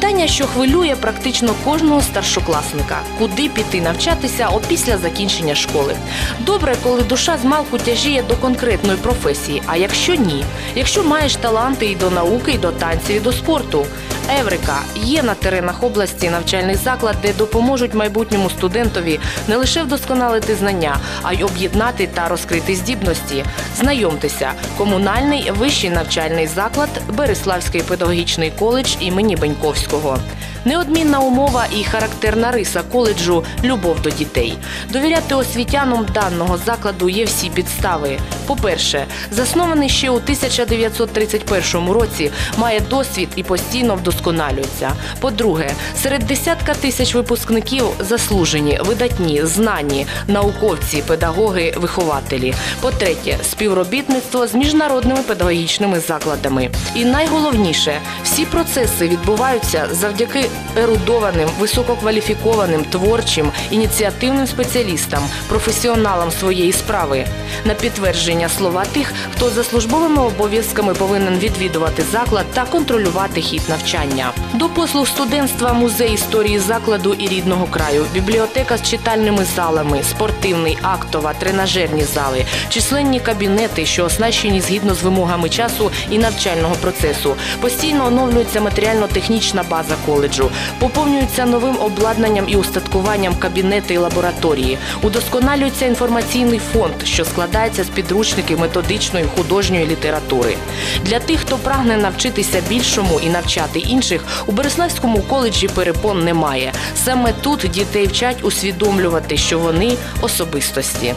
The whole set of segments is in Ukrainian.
Питання, що хвилює практично кожного старшокласника, куди піти навчатися опісля закінчення школи. Добре, коли душа з малку тяжіє до конкретної професії. А якщо ні, якщо маєш таланти і до науки, і до танців, і до спорту. Еврика є на теренах області навчальний заклад, де допоможуть майбутньому студентові не лише вдосконалити знання, а й об'єднати та розкрити здібності. Знайомтеся, комунальний вищий навчальний заклад Береславський педагогічний коледж імені Беньковського. Неодмінна умова і характерна риса коледжу любов до дітей. Довіряти освітянам даного закладу є всі підстави. По-перше, заснований ще у 1931 році, має досвід і постійно вдосконалюється. По-друге, серед десятка тисяч випускників заслужені, видатні, знані, науковці, педагоги, вихователі. По-третє, співробітництво з міжнародними педагогічними закладами. І найголовніше, всі процеси відбуваються завдяки ерудованим, висококваліфікованим, творчим, ініціативним спеціалістам, професіоналам своєї справи. На підтвердження слова тих, хто за службовими обов'язками повинен відвідувати заклад та контролювати хід навчання. До послуг студентства музей історії закладу і рідного краю, бібліотека з читальними залами, спортивний, актова, тренажерні зали, численні кабінети, що оснащені згідно з вимогами часу і навчального процесу. Постійно оновлюється матеріально-технічна база коледжу, поповнюються новим обладнанням і устаткуванням кабінети і лабораторії, удосконалюється інформаційний фонд, що складається з підручників методичної художньої літератури. Для тих, хто прагне навчитися більшому і навчати інших, у Береславському коледжі перепон немає. Саме тут дітей вчать усвідомлювати, що вони особистості.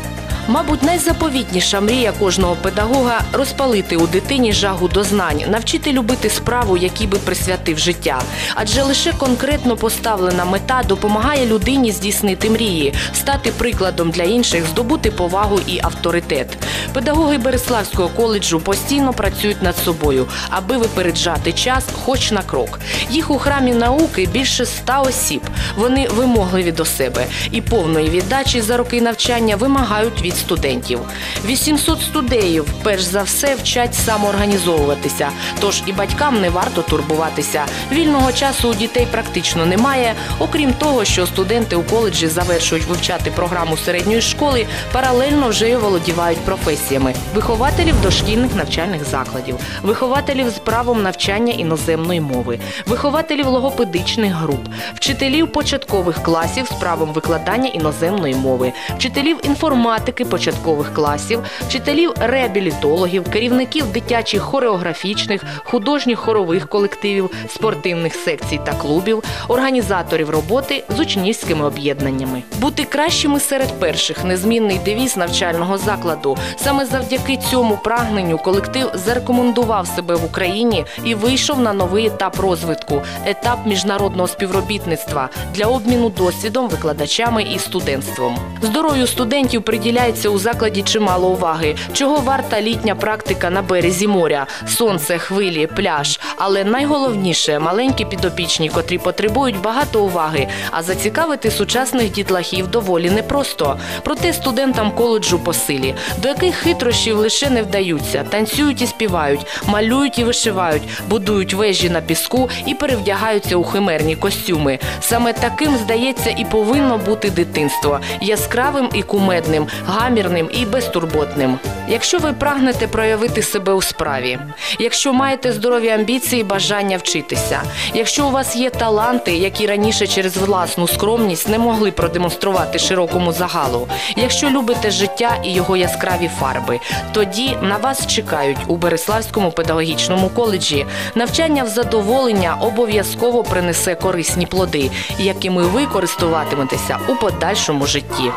Мабуть, найзаповітніша мрія кожного педагога розпалити у дитині жагу до знань, навчити любити справу, якій би присвятив життя. Адже лише конкретно поставлена мета допомагає людині здійснити мрії, стати прикладом для інших, здобути повагу і авторитет. Педагоги Береславського коледжу постійно працюють над собою, аби випереджати час, хоч на крок. Їх у храмі науки більше ста осіб. Вони вимогливі до себе і повної віддачі за роки навчання вимагають від студентів. 800 студеїв, перш за все, вчать самоорганізовуватися. Тож і батькам не варто турбуватися. Вільного часу у дітей практично немає. Окрім того, що студенти у коледжі завершують вивчати програму середньої школи, паралельно вже й володівають професіями вихователів дошкільних навчальних закладів, вихователів з правом навчання іноземної мови, вихователів логопедичних груп, вчителів початкових класів з правом викладання іноземної мови, вчителів інформатики початкових класів, вчителів реабілітологів, керівників дитячих хореографічних, художніх хорових колективів, спортивних секцій та клубів, організаторів роботи з учнівськими об'єднаннями. Бути кращими серед перших незмінний девіз навчального закладу. Саме завдяки цьому прагненню колектив зарекомендував себе в Україні і вийшов на новий етап розвитку етап міжнародного співробітництва для обміну досвідом, викладачами і студентством. Здоров'ю студентів приділяється у закладі чимало уваги, чого варта літня практика на березі моря, сонце, хвилі, пляж. Але найголовніше маленькі підопічні, котрі потребують багато уваги, а зацікавити сучасних дітлахів доволі непросто. Проте студентам коледжу по силі, до яких хитрощів лише не вдаються, танцюють і співають, малюють і вишивають, будують вежі на піску і перевдягаються у химерні костюми. Саме таким здається і повинно бути дитинство яскравим і кумедним, гамірним і безтурботним. Якщо ви прагнете проявити себе у справі, якщо маєте здорові амбіції, і бажання вчитися, якщо у вас є таланти, які раніше через власну скромність не могли продемонструвати широкому загалу, якщо любите життя і його яскраві фарби, тоді на вас чекають у Береславському педагогічному коледжі. Навчання в задоволення обов'язково принесе корисні плоди, якими ви користуватиметеся у подальшому житті.